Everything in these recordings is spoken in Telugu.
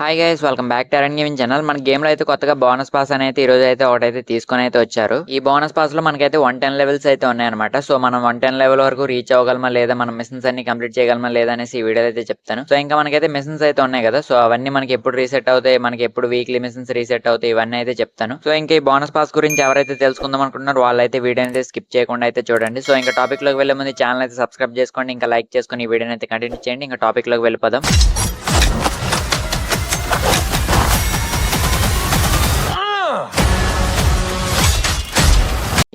Hi guys welcome back to Aran gaming channel మన గేమ్లో అయితే కొత్తగా బోనస్ పాస్ అనేది ఈ రోజు అయితే ఒకటైతే తీసుకొని అయితే వచ్చారు. ఈ బోనస్ పాస్లో మనకైతే వన్ టెన్ లెవెల్స్ అయితే ఉన్నాయన్నమాట. సో మనం వన్ టెన్ లెవెల్ వరకు రీచ్ అవ్వగలమా లేదా మనం మిషన్స్ అన్ని కంప్లీట్ చేయగలమా లేదా అనేసి ఈ వీడియో అయితే చెప్తాను. సో ఇంకా మనకైతే మిషన్స్ అయితే ఉన్నాయి కదా సో అవన్నీ మనకి ఎప్పుడు రీసెట్ అవుతాయి మనకి ఎప్పుడు వీక్లీ మిషన్స్ రీసెట్ అవుతాయి ఇవన్నీ అయితే చెప్తాను. సో ఇంకా ఈ బోనస్ పాస్ గురించి ఎవరైతే తెలుసుకుందాం అనుకుంటున్నారో వాళ్ళైతే వీడియో అయితే స్కిప్ చేయకుండా అయితే చూడండి. సో ఇంకా టాపిక్లోకి వెళ్ళే ముందు ఛానల్ అయితే సబ్స్క్రైబ్ చేసుకోండి ఇంకా లైక్ చేసుకొని ఈ వీడియోని అయితే కంటిన్యూ చేయండి. ఇంకా టాపిక్లోకి వెళ్ళిపోదాం.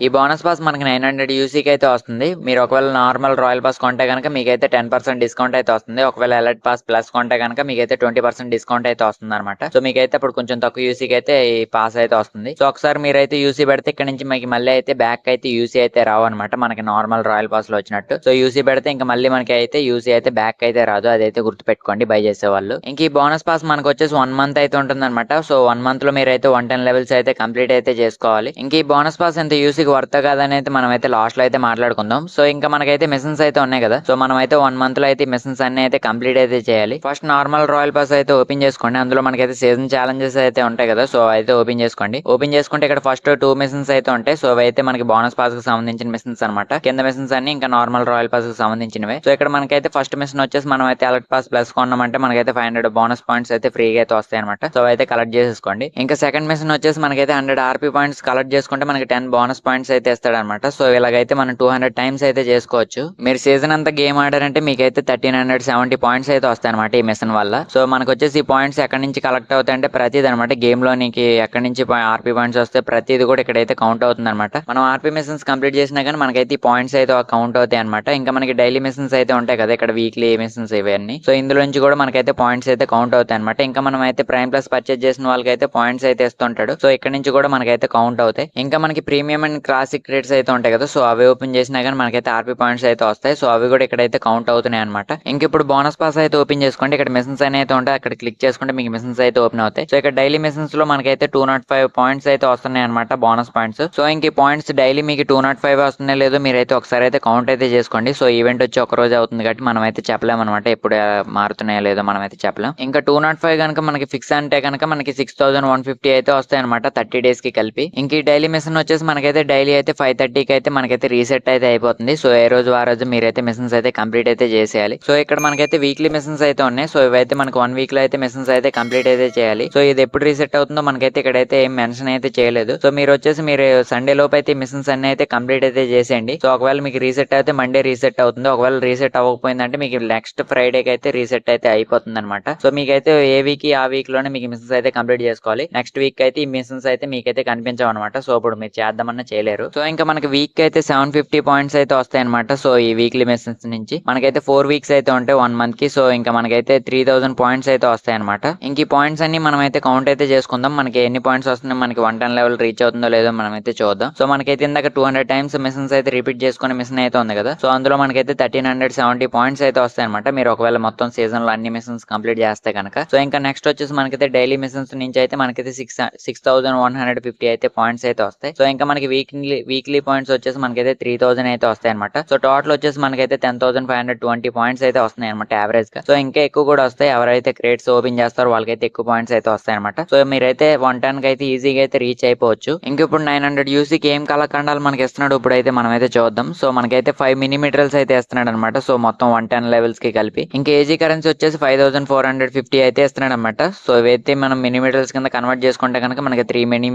ఈ బోనస్ పాస్ మనకి నైన్ హండ్రెడ్ యూసీకి అయితే వస్తుంది. మీరు ఒకవేళ నార్మల్ రాయల్ పాస్ కొంటే కనుక మీకైతే టెన్ పర్సెంట్ డిస్కౌంట్ అయితే వస్తుంది. ఒకవేళ ఎలర్ట్ పాస్ ప్లస్ కొంటే కనుక మీకైతే ట్వంటీ పర్సెంట్ డిస్కౌంట్ అయితే వస్తుంది అనమాట సో మీకైతే అప్పుడు కొంచెం తక్కువ యూసీకి అయితే ఈ పాస్ అయితే వస్తుంది. సో ఒకసారి మీరైతే యూసీ పెడితే ఇక్కడ నుంచి మీకు మళ్ళీ అయితే బ్యాక్ అయితే యూసీ అయితే రావు అనమాట మనకి నార్మల్ రాయల్ పాస్లో వచ్చినట్టు. సో యూసీ పెడితే ఇంకా మళ్ళీ మనకి అయితే యూసీ అయితే బ్యాక్ అయితే రాదు. అదైతే గుర్తుపెట్టుకోండి బై చేసేవాళ్ళు. ఇంకా ఈ బోనస్ పాస్ మనకు వచ్చేసి వన్ మంత్ అయితే ఉంటుంది అనమాట సో వన్ మంత్లో మీరైతే వన్ టెన్ లెవెల్స్ అయితే కంప్లీట్ అయితే చేసుకోవాలి. ఇంక ఈ బోనస్ పాస్ ఎంత యూసీకి వర్త్ కాదని అయితే మనం అయితే లాస్ట్లో అయితే మాట్లాడుకుందాం. సో ఇంకా మనకైతే మిషన్స్ అయితే ఉన్నాయి కదా. సో మనం అయితే వన్ మంత్లో అయితే మిషన్స్ అన్ని అయితే కంప్లీట్ అయితే చేయాలి. ఫస్ట్ నార్మల్ రాయల్ పాస్ అయితే ఓపెన్ చేసుకోండి. అందులో మనకైతే సీజన్ ఛాలెంజెస్ అయితే ఉంటాయి కదా. సో అయితే ఓపెన్ చేసుకోండి. ఓపెన్ చేసుకుంటే ఇక్కడ ఫస్ట్ టూ మిషన్స్ అయితే ఉంటాయి. సో అయితే మనకి బోనస్ పాస్కి సంబంధించిన మిషన్స్ అనమాట కింద మిషన్స్ అన్ని ఇంకా నార్మల్ రాయల్ పాస్కి సంబంధించినవి. సో ఇక్కడ మనకైతే ఫస్ట్ మిషన్ వచ్చేసి మనం అయితే అలర్ట్ పాస్ ప్లస్ కొన్నామంటే మనకైతే ఫైవ్ హండ్రెడ్ బోనస్ పాయింట్స్ అయితే ఫ్రీగా అయితే వస్తాయి అనమాట సో అయితే కలెక్ట్ చేసేసుకోండి. ఇంకా సెకండ్ మిషన్ వచ్చేసి మనకైతే హండ్రెడ్ ఆర్పీ పాయింట్స్ కలెక్ట్ చేసుకుంటే మనకి టెన్ బోనస్ పాయింట్స్ అయితే ఇస్తాడు అనమాట సో ఇలాగైతే మనం టూ హండ్రెడ్ టైమ్స్ అయితే చేసుకోవచ్చు. మీరు సీజన్ అంతా గేమ్ ఆడారంటే మీకైతే థర్టీన్ హండ్రెడ్ సెవెంటీ పాయింట్స్ అయితే వస్తాయి అనమాట ఈ మిషన్ వల్ల. సో మనకు వచ్చేసి ఈ పాయింట్స్ ఎక్కడి నుంచి కలెక్ట్ అవుతాయి అంటే ప్రతిది అనమాట గేమ్లో నీకు ఎక్కడి నుంచి ఆర్పీ పాయింట్స్ వస్తే ప్రతిది కూడా ఇక్కడైతే కౌంట్ అవుతుంది అనమాట మనం ఆర్పీ మిషన్స్ కంప్లీట్ చేసినా కానీ మనకైతే ఈ పాయింట్స్ అయితే కౌంట్ అవుతాయి అనమాట ఇంకా మనకి డైలీ మిషన్స్ అయితే ఉంటాయి కదా ఇక్కడ వీక్లీ మిషన్స్ ఇవన్నీ. సో ఇందులో నుంచి కూడా మనకైతే పాయింట్స్ అయితే కౌంట్ అవుతాయి అనమాట ఇంకా మనం అయితే ప్రైమ్ ప్లస్ పర్చేజ్ చేసిన వాళ్ళకైతే పాయింట్స్ అయితే ఇస్తుంటాడు. సో ఇక్కడ నుంచి కూడా మనకైతే కౌంట్ అవుతాయి. ఇంకా మనకి ప్రీమియం అండ్ క్లాసిక్ రేట్స్ అయితే ఉంటాయి కదా సో అవి ఓపెన్ చేసినా కానీ మనకైతే ఆర్పీ పాయింట్స్ అయితే వస్తాయి. సో అవి కూడా ఇక్కడైతే కౌంట్ అవుతున్నాయి అనమాట ఇంక ఇప్పుడు బోనస్ పాస్ అయితే ఓపెన్ చేసుకోండి. ఇక్కడ మిషన్స్ అని అయితే ఉంటాయి. అక్కడ క్లిక్ చేసుకుంటే మీకు మిషన్స్ అయితే ఓపెన్ అవుతాయి. సో ఇక్కడ డైలీ మిషన్స్లో మనకైతే టూ నాట్ ఫైవ్ పాయింట్స్ అయితే వస్తున్నాయి అనమాట బోనస్ పాయింట్స్ సో ఇంక ఈ పాయింట్స్ డైలీ మీకు టూ నాట్ ఫైవ్ వస్తున్నాయి లేదో మీరైతే ఒకసారి అయితే కౌంట్ అయితే చేసుకోండి. సో ఈవెంట్ వచ్చి ఒక రోజు అవుతుంది కాబట్టి మనం అయితే చెప్పలేము అనమాట ఎప్పుడు మారుతున్నాయో లేదో మనం అయితే చెప్పలేం. ఇంకా టూ నాట్ ఫైవ్ కనుక మనకి ఫిక్స్ అంటే కనుక మనకి సిక్స్ థౌసండ్ వన్ ఫిఫ్టీ అయితే వస్తాయి అనమాట థర్టీ డేస్కి కలిపి. ఇంక ఈ డైలీ మిషన్ వచ్చేసి మనకైతే డైలీ అయితే ఫైవ్ థర్టీకి అయితే మనకైతే రీసెట్ అయితే అయిపోతుంది. సో ఏ రోజు ఆ రోజు మీరైతే మిషన్స్ అయితే కంప్లీట్ అయితే చేసేయాలి. సో ఇక్కడ మనకైతే వీక్లీ మిషన్స్ అయితే ఉన్నాయి. సో ఇవైతే మనకు వన్ వీక్లో అయితే మిషన్స్ అయితే కంప్లీట్ అయితే చేయాలి. సో ఇది ఎప్పుడు రీసెట్ అవుతుందో మనకైతే ఇక్కడైతే ఏం మెన్షన్ అయితే చేయలేదు. సో మీరు వచ్చేసి మీరు సండే లోపు అయితే మిషన్స్ అన్ని అయితే కంప్లీట్ అయితే చేసేయండి. సో ఒకవేళ మీకు రీసెట్ అయితే మండే రీసెట్ అవుతుంది. ఒకవేళ రీసెట్ అవ్వకపోయిందంటే మీకు నెక్స్ట్ ఫ్రైడేకి అయితే రీసెట్ అయితే అయిపోతుంది అనమాట సో మీకైతే ఏ వీక్ ఆ వీక్లోనే మీకు మిషన్స్ అయితే కంప్లీట్ చేసుకోవాలి. నెక్స్ట్ వీక్ అయితే ఈ మిషన్స్ అయితే మీకైతే కనిపించవు అనమాట సో ఇప్పుడు మీరు చేద్దామన్నా వెళ్ళారు సో ఇంకా మనకి వీక్ అయితే సెవెన్ ఫిఫ్టీ పాయింట్స్ అయితే వస్తాయి అనమాట సో ఈ వీక్లీ మిషన్స్ నుంచి. మనకైతే ఫోర్ వీక్స్ అయితే ఉంటాయి వన్ మంత్కి. సో ఇంకా మనకైతే త్రీ థౌసండ్ పాయింట్స్ అయితే వస్తాయి అనమాట ఇంక ఈ పాయింట్స్ అన్ని మనం అయితే కౌంట్ అయితే చేసుకుందాం. మనకి ఎన్ని పాయింట్స్ వస్తున్నాయి మనకి వన్ టెన్ లెవెల్ రీచ్ అవుతుందో లేదో మనం అయితే చూద్దాం. సో మనకైతే ఇందాక టూ హండ్రెడ్ టైమ్స్ మిషన్స్ అయితే రిపీట్ చేసుకునే మిషన్ అయితే ఉంది కదా. సో అందులో మనకైతే థర్టీన్ హండ్రెడ్ సెవెంటీ పాయింట్స్ అయితే వస్తాయి అనమాట మీరు ఒకవేళ మొత్తం సీజన్లో అన్ని మిషన్స్ కంప్లీట్ చేస్తే కనుక. సో ఇంకా నెక్స్ట్ వచ్చేసి మనకైతే డైలీ మిషన్స్ నుంచి అయితే మనకైతే six six thousand one hundred fifty అయితే పాయింట్స్ అయితే వస్తాయి. సో ఇంకా మనకి వీక్లీ వీక్లీ పాయింట్స్ వచ్చేసి మనకైతే త్రీ థౌసండ్ అయితే వస్తాయి అనమాట సో టోటల్ వచ్చేసి మనకైతే ten thousand five hundred twenty points అయితే వస్తున్నాయి అనమాట యావరేజ్గా. సో ఇంకా ఎక్కువ కూడా వస్తాయి ఎవరైతే క్రేట్స్ ఓపెన్ చేస్తారో వాళ్ళకైతే ఎక్కువ పాయింట్స్ అయితే వస్తాయి అనమాట సో మీరైతే వన్ టెన్కి అయితే ఈజీగా అయితే రీచ్ అయిపోవచ్చు. ఇంక ఇప్పుడు నైన్ హండ్రెడ్ యూసీకి ఏం కళాఖండాలు మనకి ఇస్తున్నాడు ఇప్పుడు అయితే మనం అయితే చూద్దాం. సో మనకైతే ఫైవ్ మినీ అయితే ఇస్తున్నాడు అనమాట సో మొత్తం వన్ టెన్ లెవెల్స్కి కలిపి. ఇంకా ఏజీ కరెన్సీ వచ్చేసి five thousand four hundred fifty అయితే ఇస్తున్నాడు అనమాట సో ఇవైతే మనం మినీ కింద కన్వర్ట్ చేసుకుంటే కనుక మనకి త్రీ మినీ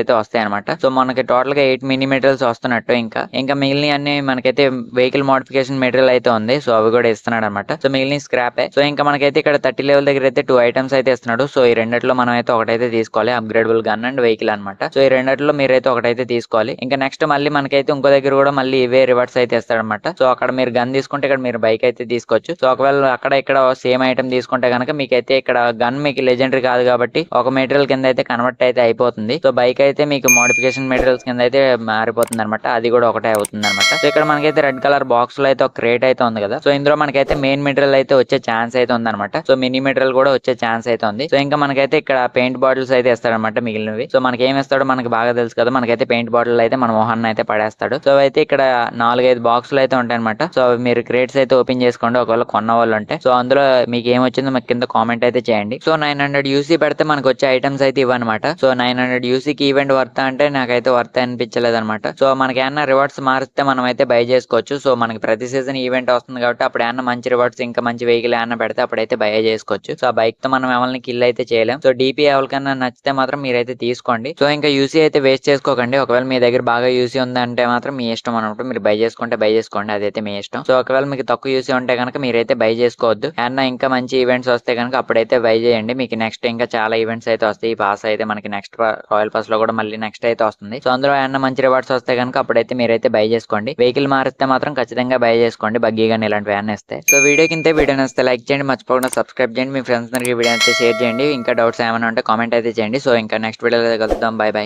అయితే వస్తాయి అనమాట సో మనకి టోటల్గా ఎయిట్ మినీ మెటీరియల్స్ వస్తున్నట్టు ఇంకా. ఇంకా మిగిలిన అన్ని మనకైతే వెహికల్ మోడిఫికేషన్ మెటీరియల్ అయితే ఉంది. సో అవి కూడా ఇస్తున్నాడు అనమాట సో మిగిలిన స్క్రాప్ సో ఇంకా మనకైతే ఇక్కడ థర్టీ లెవెల్ దగ్గర అయితే టూ ఐటమ్స్ అయితే ఇస్తున్నాడు. సో ఈ రెండిట్లో మనం అయితే ఒకటైతే తీసుకోవాలి. అప్గ్రేడబుల్ గన్ అండ్ వెహికల్ అనమాట సో ఈ రెండిట్లో మీరైతే ఒకటైతే తీసుకోవాలి. ఇంకా నెక్స్ట్ మళ్ళీ మనకైతే ఇంకో దగ్గర కూడా మళ్ళీ ఇవే రివర్స్ అయితే ఇస్తాడనమాట సో అక్కడ మీరు గన్ తీసుకుంటే ఇక్కడ మీరు బైక్ అయితే తీసుకోవచ్చు. సో ఒకవేళ అక్కడ ఇక్కడ సేమ్ ఐటమ్ తీసుకుంటే కనుక మీకైతే ఇక్కడ గన్ మీకు లెజెండరీ కాదు కాబట్టి ఒక మెటీరియల్ కింద అయితే కన్వర్ట్ అయితే అయిపోతుంది. సో బైక్ అయితే మీకు మోడిఫికేషన్ మెటీరియల్స్ కింద అయితే మారిపోతుంది అనమాట అది కూడా ఒకటే అవుతుంది అనమాట సో ఇక్కడ మనకైతే రెడ్ కలర్ బాక్స్లో అయితే ఒక క్రేట్ అయితే ఉంది కదా. సో ఇందులో మనకైతే మెయిన్ మెటీరియల్ అయితే వచ్చే ఛాన్స్ అయితే ఉంది అనమాట సో మినీ మెటీరియల్ కూడా వచ్చే ఛాన్స్ అయితే ఉంది. సో ఇంకా మనకైతే ఇక్కడ పెయింట్ బాటిల్స్ అయితే ఇస్తాడనమాట మిగిలినవి. సో మనకి ఏం ఇస్తాడో మనకి బాగా తెలుసు కదా. మనకైతే పెయింట్ బాటిల్ అయితే మన మొహాన్ని అయితే పడేస్తాడు. సో అయితే ఇక్కడ నాలుగైదు బాక్సులు అయితే ఉంటాయన్నమాట. సో మీరు క్రేట్స్ అయితే ఓపెన్ చేసుకోండి. ఒకవేళ కొన్న వాళ్ళు ఉంటే. సో అందులో మీకు ఏం వచ్చిందో మాకు కింద కామెంట్ అయితే చేయండి. సో నైన్ హండ్రెడ్ యూసీ పెడితే మనకు వచ్చే ఐటమ్స్ అయితే ఇవ్వనమాట సో నైన్ హండ్రెడ్ యూసీకి ఈవెంట్ వర్త్ అంటే నాకైతే వర్త్ మార్చలేదు అనమాట సో మనకి ఏమన్నా రివార్డ్స్ మారిస్తే మనం అయితే బై చేసుకోవచ్చు. సో మనకి ప్రతి సీజన్ ఈవెంట్ వస్తుంది కాబట్టి అప్పుడు ఏమన్నా మంచి రివార్డ్స్ ఇంకా మంచి వెహికల్ ఏమన్నా పెడితే అప్పుడైతే బై చేసుకోవచ్చు. సో ఆ బైక్తో మనం ఎవరిని కిల్ అయితే చేయలేం. సో డిపి ఎవరికైనా నచ్చితే మాత్రం మీరైతే తీసుకోండి. సో ఇంకా యూసీ అయితే వేస్ట్ చేసుకోకండి. ఒకవేళ మీ దగ్గర బాగా యూసీ ఉందంటే మాత్రం మీ ఇష్టం అనమాట మీరు బై చేసుకుంటే బై చేసుకోండి. అదైతే మీ ఇష్టం. సో ఒకవేళ మీకు తక్కువ యూసీ ఉంటే కనుక మీరైతే బై చేసుకోవద్దు. ఏమన్నా ఇంకా మంచి ఈవెంట్స్ వస్తే కనుక అప్పుడైతే బై చేయండి. మీకు నెక్స్ట్ ఇంకా చాలా ఈవెంట్స్ అయితే వస్తాయి. ఈ పాస్ అయితే మనకి నెక్స్ట్ రాయల్ పాస్లో కూడా మళ్ళీ నెక్స్ట్ అయితే వస్తుంది. సో అందులో ఏమన్నా మంచి రివార్డ్స్ వస్తే కనుక అప్పుడైతే మీరైతే బై చేసుకోండి. వెహికల్ మారిస్తే మాత్రం ఖచ్చితంగా బై చేసుకోండి. బగ్గీ కానీ ఇలాంటివి వ్యాన్ ఇస్తే. సో వీడియో కింద వీడియో నచ్చితే లైక్ చేయండి. మర్చిపోకుండా సబ్స్క్రైబ్ చేయండి. మీ ఫ్రెండ్స్ అందరికీ వీడియో అయితే షేర్ చేయండి. ఇంకా డౌట్స్ ఏమైనా ఉంటే కామెంట్ అయితే చేయండి. సో ఇంకా నెక్స్ట్ వీడియోలో కలుద్దాం. By by